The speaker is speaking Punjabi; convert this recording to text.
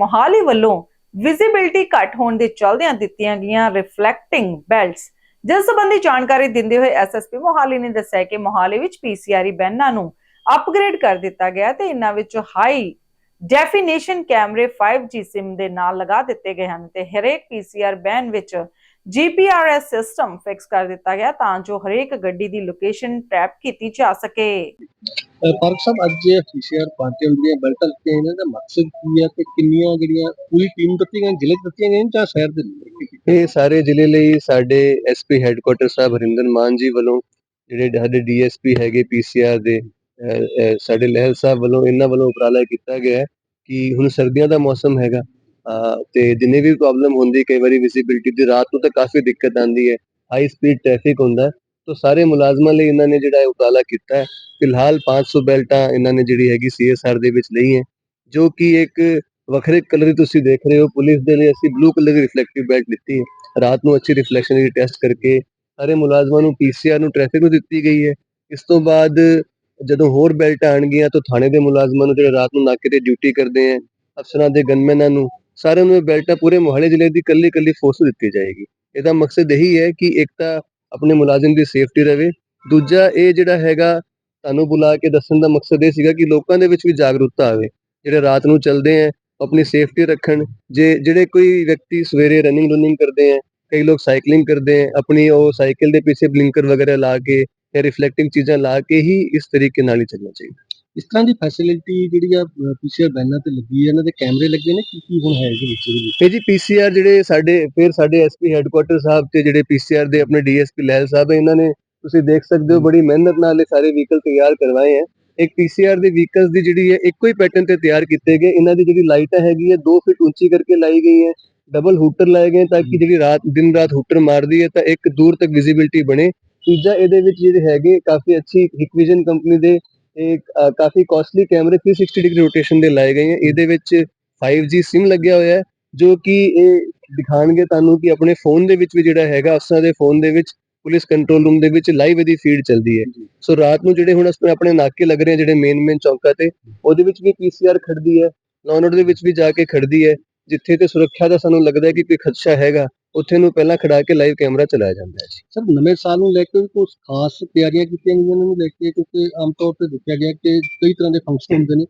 ਮੋਹਾਲੀ ਵੱਲੋਂ ਵਿਜ਼ਿਬਿਲਟੀ ਘੱਟ ਹੋਣ ਦੇ ਚਲਦਿਆਂ ਦਿੱਤੀਆਂ ਗਈਆਂ ਰਿਫਲੈਕਟਿੰਗ ਬੈਲਟਸ ਜਿਸ ਸੰਬੰਧੀ ਜਾਣਕਾਰੀ ਦਿੰਦੇ ਹੋਏ ਐਸਐਸਪੀ ਮੋਹਾਲੀ ਨੇ ਦੱਸਿਆ ਕਿ ਮੋਹਾਲੀ ਵਿੱਚ ਪੀਸੀਆਰੀ ਬੈਨਾਂ ਨੂੰ ਅਪਗ੍ਰੇਡ ਕਰ ਦਿੱਤਾ ਗਿਆ ਤੇ ਇਹਨਾਂ ਵਿੱਚ ਹਾਈ ਡੈਫੀਨੇਸ਼ਨ ਕੈਮਰੇ 5G ਸਿਮ ਦੇ ਨਾਲ ਲਗਾ ਦਿੱਤੇ ਗਏ ਹਨ ਤੇ ਹਰੇਕ ਪੀਸੀਆਰ ਬੈਨ ਵਿੱਚ ਜੀਪੀਆਰਐਸ ਸਿਸਟਮ ਫਿਕਸ ਕਰ ਦਿੱਤਾ ਗਿਆ ਤਾਂ ਜੋ ਹਰੇਕ ਗੱਡੀ ਦੀ ਲੋਕੇਸ਼ਨ ਟਰੈਪ ਕੀਤੀ ਜਾ ਸਕੇ। ਪਾਰਕ ਸਾਹਿਬ ਅੱਜ ਇਹ ਪੀਸੀਆਰ ਪਾਰਟੀਆਂ ਦੀਆਂ ਬੈਲਟਾਂ ਇਹਨਾਂ ਦਾ ਮਕਸਦ ਕੀ ਹੈ ਤੇ ਕਿੰਨੀਆਂ ਜਿਹੜੀਆਂ ਪੂਰੀ ਟੀਮ ਦਿੱਤੀਆਂ ਗਈਆਂ, ਜ਼ਿਲ੍ਹੇ ਦਿੱਤੀਆਂ ਗਈਆਂ ਜਾਂ ਸ਼ਹਿਰ ਦੇ ਇਹ ਸਾਰੇ ਜ਼ਿਲ੍ਹੇ ਲਈ ਸਾਡੇ ਐਸਪੀ ਹੈੱਡਕੁਆਟਰ ਸਾਹਿਬ ਹਰਿੰਦਰ ਮਾਨ ਜੀ ਵੱਲੋਂ, ਜਿਹੜੇ ਸਾਡੇ ਡੀਐਸਪੀ ਹੈਗੇ ਪੀਸੀਆਰ ਦੇ ਸਾਡੇ ਲਹਿਲ ਸਾਹਿਬ ਵੱਲੋਂ, ਇਹਨਾਂ ਵੱਲੋਂ ਉਪਰਾਲਾ ਕੀਤਾ ਗਿਆ ਹੈ ਕਿ ਹੁਣ ਸਰਦੀਆਂ ਦਾ ਮੌਸਮ ਹੈਗਾ ਤੇ ਜਿੰਨੇ ਵੀ ਪ੍ਰੋਬਲਮ ਹੁੰਦੀ, ਕਈ ਵਾਰੀ ਵਿਜ਼ਿਬਿਲਟੀ ਦੀ ਰਾਤ ਨੂੰ ਤਾਂ ਕਾਫੀ ਦਿੱਕਤ ਆਉਂਦੀ ਹੈ ਹਾਈ ਸਪੀਡ ਟ੍ਰੈਫਿਕ ਹੁੰਦਾ ਹੈ, ਸਾਰੇ ਮੁਲਾਜ਼ਮਾਂ ਲਈ ਇਹਨਾਂ ਨੇ ਜਿਹੜਾ ਉਪਰਾਲਾ ਕੀਤਾ ਹੈ। ਫਿਲਹਾਲ 500 ਬੈਲਟਾਂ ਇਹਨਾਂ ਨੇ ਜਿਹੜੀ ਹੈਗੀ ਸੀਐਸਆਰ ਦੇ ਵਿੱਚ ਲਈ ਹੈ ਜੋ ਕਿ ਇੱਕ ਵੱਖਰੇ ਕਲਰ ਤੁਸੀਂ ਦੇਖ ਰਹੇ ਹੋ। ਪੁਲਿਸ ਦੇ ਲਈ ਅਸੀਂ ਬਲੂ ਕਲਰ ਦੀ ਰਿਫਲੈਕਟਿਵ ਬੈਲਟ ਲਿੱਤੀ ਹੈ। ਰਾਤ ਨੂੰ ਅੱਛੀ ਰਿਫਲੈਕਸ਼ਨ ਦੀ ਟੈਸਟ ਕਰਕੇ ਸਾਰੇ ਮੁਲਾਜ਼ਮਾਂ ਨੂੰ ਪੀਸੀਆਰ ਨੂੰ ਟ੍ਰੈਫਿਕ ਨੂੰ ਦਿੱਤੀ ਗਈ ਹੈ। ਇਸ ਤੋਂ ਬਾਅਦ ਜਦੋਂ ਹੋਰ ਬੈਲਟ ਆਣਗੀਆਂ ਤਾਂ ਥਾਣੇ ਦੇ ਮੁਲਾਜ਼ਮਾਂ ਨੂੰ ਜਿਹੜੇ ਰਾਤ ਨੂੰ ਨਾਕੇ ਤੇ ਡਿਊਟੀ ਕਰਦੇ ਆ ਅਫਸਰਾਂ ਦੇ ਗਨਮੈਨਾਂ ਨੂੰ ਸਾਰਿਆਂ ਨੂੰ ਇਹ ਬੈਲਟਾਂ ਪੂਰੇ ਮੋਹਾਲੀ ਜ਼ਿਲ੍ਹੇ ਦੀ ਕੱਲੀ ਕੱਲੀ ਫੋਰਸ ਨੂੰ ਦਿੱਤੀ ਜਾਏਗੀ। ਇਹਦਾ ਮਕਸਦ ਇਹੀ ਹੈ ਕਿ ਇੱਕ ਤਾਂ ਆਪਣੇ ਮੁਲਾਜ਼ਮ ਦੀ ਸੇਫਟੀ ਰਵੇ ਦੂਜਾ ਇਹ ਜਿਹੜਾ ਹੈਗਾ, ਤੁਹਾਨੂੰ ਬੁਲਾ ਕੇ ਦੱਸਣ ਦਾ ਮਕਸਦ ਇਹ ਸੀਗਾ ਕਿ ਲੋਕਾਂ ਦੇ ਵਿੱਚ ਵੀ ਜਾਗਰੂਕਤਾ ਆਵੇ। ਜਿਹੜੇ ਰਾਤ ਨੂੰ ਚੱਲਦੇ ਆ ਆਪਣੀ ਸੇਫਟੀ ਰੱਖਣ। ਜੇ, ਜਿਹੜੇ ਕੋਈ ਵਿਅਕਤੀ ਸਵੇਰੇ ਰਨਿੰਗ ਰਨਿੰਗ ਕਰਦੇ ਆ, ਕਈ ਲੋਕ ਸਾਈਕਲਿੰਗ ਕਰਦੇ ਆ, ਆਪਣੀ ਉਹ ਸਾਈਕਲ ਦੇ ਪਿੱਛੇ ਬਲਿੰਕਰ ਵਗੈਰਾ ਲਾ ਕੇ ਜਾਂ ਰਿਫਲੈਕਟਿੰਗ ਚੀਜ਼ਾਂ ਲਾ ਕੇ ਹੀ ਇਸ ਤਰੀਕੇ ਨਾਲ ਹੀ ਚੱਲਣਾ ਚਾਹੀਦਾ। ਇਸ ਤਰ੍ਹਾਂ ਦੀ ਫੈਸਿਲਿਟੀ ਜਿਹੜੀ ਆ ਪੀਸੀਆਰ ਬੈਨਾਂ ਤੇ ਲੱਗੀ ਹੈ ਇਹਨਾਂ ਦੇ ਕੈਮਰੇ ਲੱਗੇ ਨੇ ਕੀ ਕੀ ਹੁਣ ਹੈ ਇਹਦੇ ਵਿੱਚ ਇਹਦੇ ਵਿੱਚ? ਇਹ ਜੀ ਪੀਸੀਆਰ ਜਿਹੜੇ ਸਾਡੇ ਫਿਰ ਸਾਡੇ ਐਸਪੀ ਹੈੱਡਕੁਆਟਰ ਸਾਹਿਬ ਤੇ ਜਿਹੜੇ ਪੀਸੀਆਰ ਦੇ ਆਪਣੇ ਡੀਐਸਪੀ ਲਹਿਲ ਸਾਹਿਬ ਹੈ ਇਹਨਾਂ ਨੇ ਤੁਸੀਂ ਦੇਖ ਸਕਦੇ ਹੋ ਬੜੀ ਮਿਹਨਤ ਨਾਲ ਇਹ ਸਾਰੇ ਵਹੀਕਲ ਤਿਆਰ ਕਰਵਾਏ ਹੈ। ਇੱਕ ਪੀਸੀਆਰ ਦੇ ਵਹੀਕਲਸ ਦੀ ਜਿਹੜੀ ਹੈ ਇੱਕੋ ਹੀ ਪੈਟਰਨ ਤੇ ਤਿਆਰ ਕੀਤੇ ਗਏ। ਇਹਨਾਂ ਦੀ ਜਿਹੜੀ ਲਾਈਟਾਂ ਹੈਗੀ ਹੈ 2 ਫਿਟ ਉੱਚੀ ਕਰਕੇ ਲਾਈ ਗਈ ਹੈ। ਡਬਲ ਹੂਟਰ ਲਾਏ ਗਏ ਤਾਂ ਕਿ ਜਿਹੜੀ ਰਾਤ ਦਿਨ ਰਾਤ ਹੂਟਰ ਮਾਰਦੀ ਹੈ ਤਾਂ ਇੱਕ ਦੂਰ ਤੱਕ ਵਿਜ਼ਿਬਿਲਟੀ ਬਣੇ। ਤੀਜਾ ਇਹਦੇ ਵਿੱਚ ਜਿਹੜੇ ਹੈਗੇ ਕਾਫੀ ਅੱਛੀ ਹਿਕਵਿਜ਼ਨ ਕੰਪਨੀ ਦੇ ਇੱਕ ਅ, ਕਾਫੀ ਕਾਸਟਲੀ ਕੈਮਰੇ 360 ਡਿਗਰੀ ਰੋਟੇਸ਼ਨ ਦੇ ਲਾਏ ਗਏ ਹੈ। ਇਹਦੇ ਵਿੱਚ 5G SIM ਲੱਗਿਆ ਹੋਇਆ ਹੈ ਜੋ ਕਿ ਇਹ ਦਿਖਾਣਗੇ ਤੁਹਾਨੂੰ ਕਿ ਆਪਣੇ ਫੋਨ ਦੇ ਵਿੱਚ ਵੀ ਜਿਹੜਾ ਹੈਗਾ ਅਫਸਰਾਂ ਦੇ ਫੋਨ ਦੇ ਵਿੱਚ ਪੁਲਿਸ ਕੰਟਰੋਲ ਰੂਮ ਦੇ ਵਿੱਚ ਲਾਈਵ ਇਹਦੀ ਫੀਡ ਚੱਲਦੀ ਹੈ। ਸੋ ਰਾਤ ਨੂੰ ਜਿਹੜੇ ਹੁਣ ਅਸੀਂ ਆਪਣੇ ਨਾਕੇ ਲੱਗ ਰਹੇ ਆ ਜਿਹੜੇ ਮੇਨ ਮੇਨ ਚੌਂਕਾਂ ਤੇ ਉਹਦੇ ਵਿੱਚ ਵੀ ਪੀਸੀਆਰ ਖੜਦੀ ਹੈ ਲਾਉਨਰ ਦੇ ਵਿੱਚ ਵੀ ਜਾ ਕੇ ਖੜਦੀ ਹੈ ਜਿੱਥੇ ਤੇ ਸੁਰੱਖਿਆ ਦਾ ਸਾਨੂੰ ਲੱਗਦਾ ਹੈ ਕਿ ਕੋਈ ਖਦਸ਼ਾ ਹੈਗਾ। ਉੱਥੇ ਨੂੰ ਪਹਿਲਾਂ ਖੜਾ ਕੇ ਲਾਈਵ ਕੈਮਰਾ ਚਲਾਇਆ ਜਾਂਦਾ ਹੈ ਜੀ। ਸਰ, ਨਵੇਂ ਸਾਲ ਨੂੰ ਲੈ ਕੇ ਵੀ ਕੁਝ ਖਾਸ ਤਿਆਰੀਆਂ ਕੀਤੀਆਂ ਗਈਆਂ ਇਹਨਾਂ ਨੂੰ ਲੈ ਕੇ? ਕਿਉਂਕਿ ਆਮ ਤੌਰ ਤੇ ਦੇਖਿਆ ਗਿਆ ਕਿ ਕਈ ਤਰ੍ਹਾਂ ਦੇ ਫੰਕਸ਼ਨ ਹੁੰਦੇ ਨੇ।